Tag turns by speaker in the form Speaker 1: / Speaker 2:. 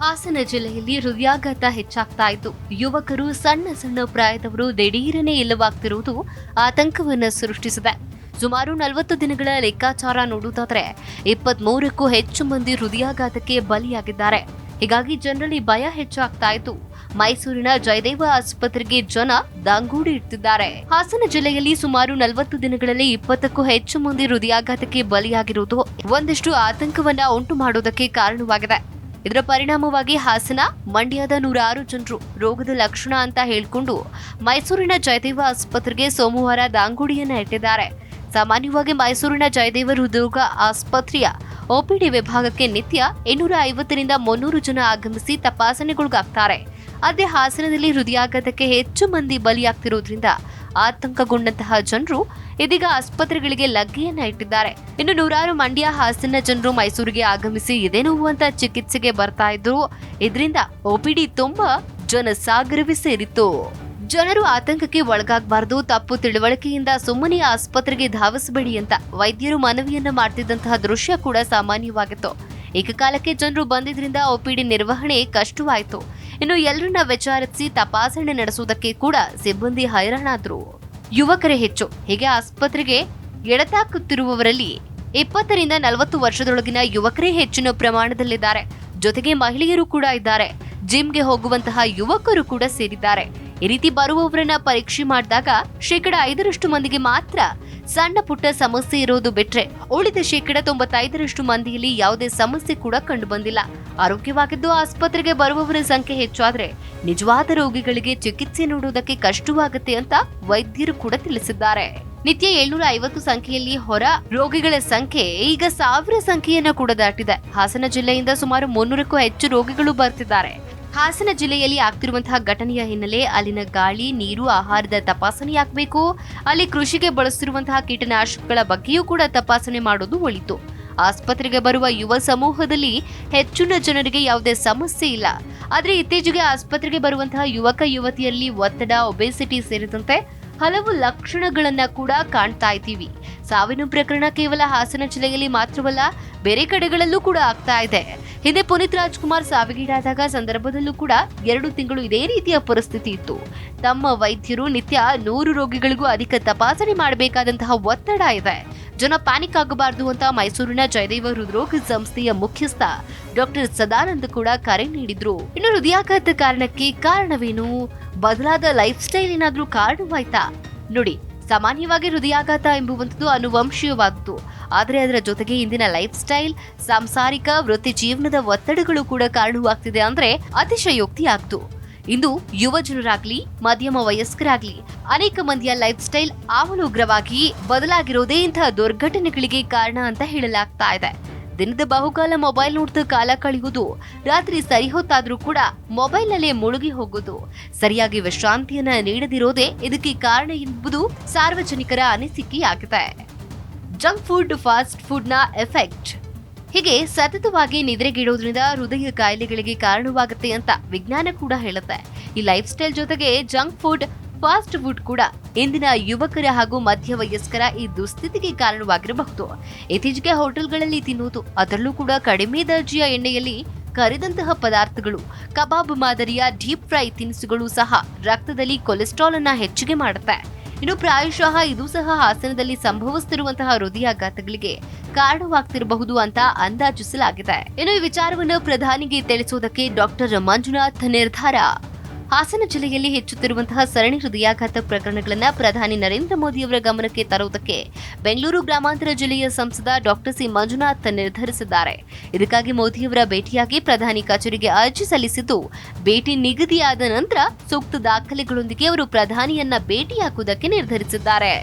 Speaker 1: ಹಾಸನ ಜಿಲ್ಲೆಯಲ್ಲಿ ಹೃದಯಾಘಾತ ಹೆಚ್ಚಾಗ್ತಾ ಇದ್ದು ಯುವಕರು ಸಣ್ಣ ಸಣ್ಣ ಪ್ರಾಯದವರು ದಿಢೀರನೆ ಇಲ್ಲವಾಗ್ತಿರುವುದು ಆತಂಕವನ್ನು ಸೃಷ್ಟಿಸಿದೆ. ಸುಮಾರು ನಲವತ್ತು ದಿನಗಳ ಲೆಕ್ಕಾಚಾರ ನೋಡುವುದಾದ್ರೆ ಇಪ್ಪತ್ಮೂರಕ್ಕೂ ಹೆಚ್ಚು ಮಂದಿ ಹೃದಯಾಘಾತಕ್ಕೆ ಬಲಿಯಾಗಿದ್ದಾರೆ. ಹೀಗಾಗಿ ಜನರಲ್ಲಿ ಭಯ ಹೆಚ್ಚಾಗ್ತಾ ಇತ್ತು. ಮೈಸೂರಿನ ಜಯದೇವ ಆಸ್ಪತ್ರೆಗೆ ಜನ ದಾಂಗೂಡಿ ಇಡ್ತಿದ್ದಾರೆ. ಹಾಸನ ಜಿಲ್ಲೆಯಲ್ಲಿ ಸುಮಾರು ನಲವತ್ತು ದಿನಗಳಲ್ಲಿ ಇಪ್ಪತ್ತಕ್ಕೂ ಹೆಚ್ಚು ಮಂದಿ ಹೃದಯಾಘಾತಕ್ಕೆ ಬಲಿಯಾಗಿರುವುದು ಒಂದಿಷ್ಟು ಆತಂಕವನ್ನ ಉಂಟು ಮಾಡುವುದಕ್ಕೆ ಕಾರಣವಾಗಿದೆ. ಇದರ ಪರಿಣಾಮವಾಗಿ ಹಾಸನ ಮಂಡ್ಯದ ನೂರಾರು ಜನರು ರೋಗದ ಲಕ್ಷಣ ಅಂತ ಹೇಳಿಕೊಂಡು ಮೈಸೂರಿನ ಜಯದೇವ ಆಸ್ಪತ್ರೆಗೆ ಸೋಮವಾರ ದಾಂಗುಡಿಯನ್ನು ಇಟ್ಟಿದ್ದಾರೆ ಸಾಮಾನ್ಯವಾಗಿ ಮೈಸೂರಿನ ಜಯದೇವ ಹೃದ್ರೋಗ ಆಸ್ಪತ್ರೆಯ ಓಪಿಡಿ ವಿಭಾಗಕ್ಕೆ ನಿತ್ಯ ಇನ್ನೂರ ಐವತ್ತರಿಂದ ಮುನ್ನೂರು ಜನ ಆಗಮಿಸಿ ತಪಾಸಣೆಗೊಳಗಾಗ್ತಾರೆ. ಅದೇ ಹಾಸನದಲ್ಲಿ ಹೃದಯಾಘಾತಕ್ಕೆ ಹೆಚ್ಚು ಮಂದಿ ಬಲಿಯಾಗ್ತಿರೋದ್ರಿಂದ ಆತಂಕಗೊಂಡಂತಹ ಜನರು ಇದೀಗ ಆಸ್ಪತ್ರೆಗಳಿಗೆ ಲಗ್ಗೆಯನ್ನ ಇಟ್ಟಿದ್ದಾರೆ. ಇನ್ನು ನೂರಾರು ಮಂಡ್ಯ ಹಾಸನ ಜನರು ಮೈಸೂರಿಗೆ ಆಗಮಿಸಿ ಇದೇ ನೋವು ಅಂತ ಚಿಕಿತ್ಸೆಗೆ ಬರ್ತಾ ಇದ್ರು. ಇದರಿಂದ ಒಪಿಡಿ ತುಂಬಾ ಜನಸಾಗರವೇ ಸೇರಿತ್ತು. ಜನರು ಆತಂಕಕ್ಕೆ ಒಳಗಾಗಬಾರದು, ತಪ್ಪು ತಿಳುವಳಿಕೆಯಿಂದ ಸುಮ್ಮನೆ ಆಸ್ಪತ್ರೆಗೆ ಧಾವಿಸಬೇಡಿ ಅಂತ ವೈದ್ಯರು ಮನವಿಯನ್ನ ಮಾಡ್ತಿದ್ದಂತಹ ದೃಶ್ಯ ಕೂಡ ಸಾಮಾನ್ಯವಾಗಿತ್ತು. ಏಕಕಾಲಕ್ಕೆ ಜನರು ಬಂದಿದ್ರಿಂದ ಒಪಿಡಿ ನಿರ್ವಹಣೆ ಕಷ್ಟವಾಯಿತು. ಇನ್ನು ಎಲ್ಲರನ್ನ ವಿಚಾರಿಸಿ ತಪಾಸಣೆ ನಡೆಸುವುದಕ್ಕೆ ಕೂಡ ಸಿಬ್ಬಂದಿ ಹೈರಾಣಾದ್ರು. ಯುವಕರೇ ಹೆಚ್ಚು. ಹೀಗೆ ಆಸ್ಪತ್ರೆಗೆ ಎಡತಾಕುತ್ತಿರುವವರಲ್ಲಿ ಇಪ್ಪತ್ತರಿಂದ ನಲವತ್ತು ವರ್ಷದೊಳಗಿನ ಯುವಕರೇ ಹೆಚ್ಚಿನ ಪ್ರಮಾಣದಲ್ಲಿದ್ದಾರೆ. ಜೊತೆಗೆ ಮಹಿಳೆಯರು ಕೂಡ ಇದ್ದಾರೆ. ಜಿಮ್ಗೆ ಹೋಗುವಂತಹ ಯುವಕರು ಕೂಡ ಸೇರಿದ್ದಾರೆ. ಈ ರೀತಿ ಬರುವವರನ್ನ ಪರೀಕ್ಷೆ ಮಾಡಿದಾಗ ಶೇಕಡ ಐದರಷ್ಟು ಮಂದಿಗೆ ಮಾತ್ರ ಸಣ್ಣ ಪುಟ್ಟ ಸಮಸ್ಯೆ ಇರೋದು ಬಿಟ್ರೆ ಉಳಿದ ಶೇಕಡ ತೊಂಬತ್ತೈದರಷ್ಟು ಮಂದಿಯಲ್ಲಿ ಯಾವುದೇ ಸಮಸ್ಯೆ ಕೂಡ ಕಂಡು ಬಂದಿಲ್ಲ ಆರೋಗ್ಯವಾಗಿದ್ದು ಆಸ್ಪತ್ರೆಗೆ ಬರುವವರ ಸಂಖ್ಯೆ ಹೆಚ್ಚಾದ್ರೆ ನಿಜವಾದ ರೋಗಿಗಳಿಗೆ ಚಿಕಿತ್ಸೆ ನೀಡುವುದಕ್ಕೆ ಕಷ್ಟವಾಗುತ್ತೆ ಅಂತ ವೈದ್ಯರು ಕೂಡ ತಿಳಿಸಿದ್ದಾರೆ. ನಿತ್ಯ ಏಳ್ನೂರ ಐವತ್ತು ಸಂಖ್ಯೆಯಲ್ಲಿ ಹೊರ ರೋಗಿಗಳ ಸಂಖ್ಯೆ ಈಗ ಸಾವಿರ ಸಂಖ್ಯೆಯನ್ನ ಕೂಡ ದಾಟಿದೆ. ಹಾಸನ ಜಿಲ್ಲೆಯಿಂದ ಸುಮಾರು ಮುನ್ನೂರಕ್ಕೂ ಹೆಚ್ಚು ರೋಗಿಗಳು ಬರ್ತಿದ್ದಾರೆ. ಹಾಸನ ಜಿಲ್ಲೆಯಲ್ಲಿ ಆಗ್ತಿರುವಂತಹ ಘಟನೆಯ ಹಿನ್ನೆಲೆ ಅಲ್ಲಿನ ಗಾಳಿ, ನೀರು, ಆಹಾರದ ತಪಾಸಣೆ ಆಗಬೇಕು ಅಲ್ಲಿ ಕೃಷಿಗೆ ಬಳಸ್ತಿರುವಂತಹ ಕೀಟನಾಶಕಗಳ ಬಗ್ಗೆಯೂ ಕೂಡ ತಪಾಸಣೆ ಮಾಡೋದು ಒಳಿತು. ಆಸ್ಪತ್ರೆಗೆ ಬರುವ ಯುವ ಸಮೂಹದಲ್ಲಿ ಹೆಚ್ಚಿನ ಜನರಿಗೆ ಯಾವುದೇ ಸಮಸ್ಯೆ ಇಲ್ಲ. ಆದರೆ ಇತ್ತೀಚೆಗೆ ಆಸ್ಪತ್ರೆಗೆ ಬರುವಂತಹ ಯುವಕ, ಯುವತಿಯಲ್ಲಿ ಒತ್ತಡ, ಒಬೆಸಿಟಿ ಸೇರಿದಂತೆ ಹಲವು ಲಕ್ಷಣಗಳನ್ನ ಕೂಡ ಕಾಣ್ತಾ ಇದ್ದೀವಿ. ಸಾವಿನ ಪ್ರಕರಣ ಕೇವಲ ಹಾಸನ ಜಿಲ್ಲೆಯಲ್ಲಿ ಮಾತ್ರವಲ್ಲ, ಬೇರೆ ಕಡೆಗಳಲ್ಲೂ ಕೂಡ ಆಗ್ತಾ ಇದೆ. ಹಿಂದೆ ಪುನೀತ್ ರಾಜ್ಕುಮಾರ್ ಸಾವಿಗೀಡಾದಾಗ ಸಂದರ್ಭದಲ್ಲೂ ಕೂಡ ಎರಡು ತಿಂಗಳು ಇದೇ ರೀತಿಯ ಪರಿಸ್ಥಿತಿ ಇತ್ತು. ತಮ್ಮ ವೈದ್ಯರು ನಿತ್ಯ ನೂರು ರೋಗಿಗಳಿಗೂ ಅಧಿಕ ತಪಾಸಣೆ ಮಾಡಬೇಕಾದಂತಹ ಒತ್ತಡ ಇದೆ. ಜನ ಪ್ಯಾನಿಕ್ ಆಗಬಾರದು ಅಂತ ಮೈಸೂರಿನ ಜಯದೇವ ಹೃದ್ರೋಗ ಸಂಸ್ಥೆಯ ಮುಖ್ಯಸ್ಥ ಡಾಕ್ಟರ್ ಸದಾನಂದ್ ಕೂಡ ಕರೆ ನೀಡಿದ್ರು. ಇನ್ನು ಹೃದಯಾಘಾತ ಕಾರಣಕ್ಕೆ ಕಾರಣವೇನು? ಬದಲಾದ ಲೈಫ್ ಸ್ಟೈಲ್ ಏನಾದರೂ ಕಾರಣವಾಯ್ತಾ? ನೋಡಿ, ಸಾಮಾನ್ಯವಾಗಿ ಹೃದಯಾಘಾತ ಎಂಬುವಂಥದ್ದು ಅನುವಂಶೀಯವಾದದ್ದು ಆದರೆ ಅದರ ಜೊತೆಗೆ ಇಂದಿನ ಲೈಫ್ ಸ್ಟೈಲ್ ಸಾಂಸಾರಿಕ, ವೃತ್ತಿ ಜೀವನದ ಒತ್ತಡಗಳು ಕೂಡ ಕಾರಣವಾಗ್ತಿದೆ ಅಂದ್ರೆ ಅತಿಶಯೋಕ್ತಿ ಆಗ್ತು ಇಂದು ಯುವ ಜನರಾಗ್ಲಿ, ಮಧ್ಯಮ ವಯಸ್ಕರಾಗ್ಲಿ, ಅನೇಕ ಮಂದಿಯ ಲೈಫ್ ಸ್ಟೈಲ್ ಆವಲೋಗ್ರವಾಗಿ ಬದಲಾಗಿರೋದೇ ಇಂತಹ ದುರ್ಘಟನೆಗಳಿಗೆ ಕಾರಣ ಅಂತ ಹೇಳಲಾಗ್ತಾ ಇದೆ. ದಿನದ ಬಹುಕಾಲ ಮೊಬೈಲ್ ನೋಡ್ತಾ ಕಾಲ ಕಳೆಯುವುದು. ರಾತ್ರಿ ಸರಿ ಹೊತ್ತಾದ್ರೂ ಕೂಡ ಮೊಬೈಲ್ನಲ್ಲೇ ಮುಳುಗಿ ಹೋಗೋದು ಸರಿಯಾಗಿ ವಿಶ್ರಾಂತಿಯನ್ನ ನೀಡದಿರೋದೇ ಇದಕ್ಕೆ ಕಾರಣ ಎಂಬುದು ಸಾರ್ವಜನಿಕರ ಅನಿಸಿಕೆಯಾಗಿದೆ ಜಂಕ್ ಫುಡ್, ಫಾಸ್ಟ್ ಫುಡ್ನ ಎಫೆಕ್ಟ್. ಹೀಗೆ ಸತತವಾಗಿ ನಿದ್ರೆಗಿಡೋದ್ರಿಂದ ಹೃದಯ ಕಾಯಿಲೆಗಳಿಗೆ ಕಾರಣವಾಗುತ್ತೆ ಅಂತ ವಿಜ್ಞಾನ ಕೂಡ ಹೇಳುತ್ತೆ. ಈ ಲೈಫ್ ಸ್ಟೈಲ್ ಜೊತೆಗೆ ಜಂಕ್ ಫುಡ್ ಫಾಸ್ಟ್ ಫುಡ್ ಕೂಡ ಇಂದಿನ ಯುವಕರ ಹಾಗೂ ಮಧ್ಯ ವಯಸ್ಕರ ಈ ದುಸ್ಥಿತಿಗೆ ಕಾರಣವಾಗಿರಬಹುದು. ಇತ್ತೀಚೆಗೆ ಹೋಟೆಲ್ಗಳಲ್ಲಿ ತಿನ್ನುವುದು, ಅದರಲ್ಲೂ ಕೂಡ ಕಡಿಮೆ ದರ್ಜೆಯ ಎಣ್ಣೆಯಲ್ಲಿ ಕರಿದಂತಹ ಪದಾರ್ಥಗಳು, ಕಬಾಬ್ ಮಾದರಿಯ ಡೀಪ್ ಫ್ರೈ ತಿನಿಸುಗಳು ಸಹ ರಕ್ತದಲ್ಲಿ ಕೊಲೆಸ್ಟ್ರಾಲ್ ಅನ್ನ ಹೆಚ್ಚಿಗೆ ಮಾಡುತ್ತೆ. ಇನ್ನು ಪ್ರಾಯಶಃ ಇದು ಸಹ ಹಾಸನದಲ್ಲಿ ಸಂಭವಿಸುತ್ತಿರುವಂತಹ ಹೃದಯಾಘಾತಗಳಿಗೆ ಕಾರಣವಾಗ್ತಿರಬಹುದು ಅಂತ ಅಂದಾಜಿಸಲಾಗಿದೆ. ಇನ್ನು ಈ ವಿಚಾರವನ್ನು ಪ್ರಧಾನಿಗೆ ತಿಳಿಸುವುದಕ್ಕೆ ಡಾಕ್ಟರ್ ಮಂಜುನಾಥ್ ನಿರ್ಧಾರ. ಹಾಸನ ಜಿಲ್ಲೆಯಲ್ಲಿ ಹೆಚ್ಚುತ್ತಿರುವಂತಹ ಸರಣಿ ಹೃದಯಾಘಾತ ಪ್ರಕರಣಗಳನ್ನು ಪ್ರಧಾನಿ ನರೇಂದ್ರ ಮೋದಿಯವರ ಗಮನಕ್ಕೆ ತರುವುದಕ್ಕೆ ಬೆಂಗಳೂರು ಗ್ರಾಮಾಂತರ ಜಿಲ್ಲೆಯ ಸಂಸದ ಡಾಕ್ಟರ್ ಸಿ ಮಂಜುನಾಥ್ ನಿರ್ಧರಿಸಿದ್ದಾರೆ. ಇದಕ್ಕಾಗಿ ಮೋದಿಯವರ ಭೇಟಿಯಾಗಿ ಪ್ರಧಾನಿ ಕಚೇರಿಗೆ ಅರ್ಜಿ ಸಲ್ಲಿಸಿದ್ದು, ಭೇಟಿ ನಿಗದಿಯಾದ ನಂತರ ಸೂಕ್ತ ದಾಖಲೆಗಳೊಂದಿಗೆ ಅವರು ಪ್ರಧಾನಿಯನ್ನ ಭೇಟಿಯಾಗುವುದಕ್ಕೆ ನಿರ್ಧರಿಸಿದ್ದಾರೆ.